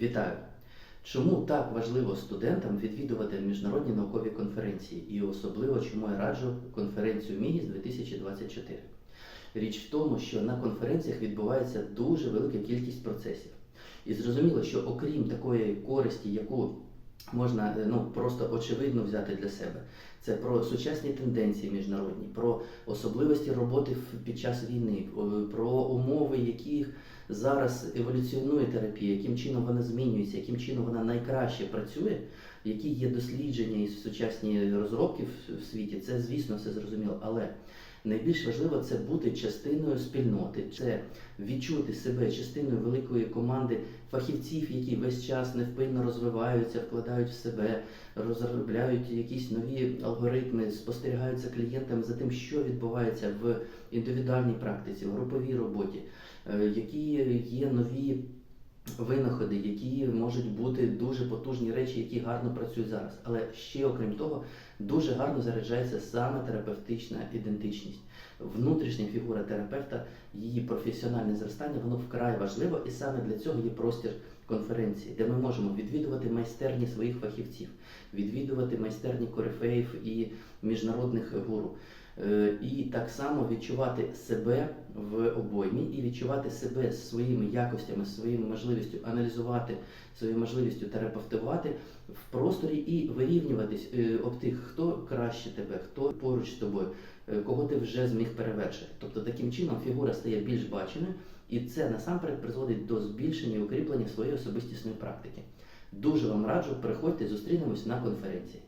Вітаю! Чому так важливо студентам відвідувати міжнародні наукові конференції і особливо чому я раджу конференцію МІГІС 2024? Річ в тому, що на конференціях відбувається дуже велика кількість процесів. І зрозуміло, що окрім такої користі, яку можна е, ну, просто очевидно взяти для себе, це про сучасні тенденції міжнародні, про особливості роботи під час війни, про умови, яких зараз еволюціонує терапія, яким чином вона змінюється, яким чином вона найкраще працює, які є дослідження і сучасні розробки в світі, це звісно все зрозуміло. Але найбільш важливо це бути частиною спільноти, це відчути себе частиною великої команди фахівців, які весь час невпинно розвиваються, вкладають в себе, розробляють якісь нові алгоритми, спостерігають за клієнтами за тим, що відбувається в індивідуальній практиці, в груповій роботі, е, які є нові винаходи, які можуть бути дуже потужні речі, які гарно працюють зараз. Але ще окрім того, дуже гарно заряджається саме терапевтична ідентичність. Внутрішня фігура терапевта, її професіональне зростання, воно вкрай важливо, і саме для цього є простір конференції, де ми можемо відвідувати майстерні своїх фахівців, відвідувати майстерні корифеїв і міжнародних гуру. Е, І так само відчувати себе в обоймі і відчувати себе своїми якостями, своїми можливістю аналізувати, своєю можливістю терапевтувати в просторі і вирівнюватись е, об тих, хто краще тебе, хто поруч з тобою, е, кого ти вже зміг перевершити. Тобто таким чином фігура стає більш баченою, і це насамперед призводить до збільшення і укріплення своєї особистісної практики. Дуже вам раджу, приходьте, зустрінемось на конференції.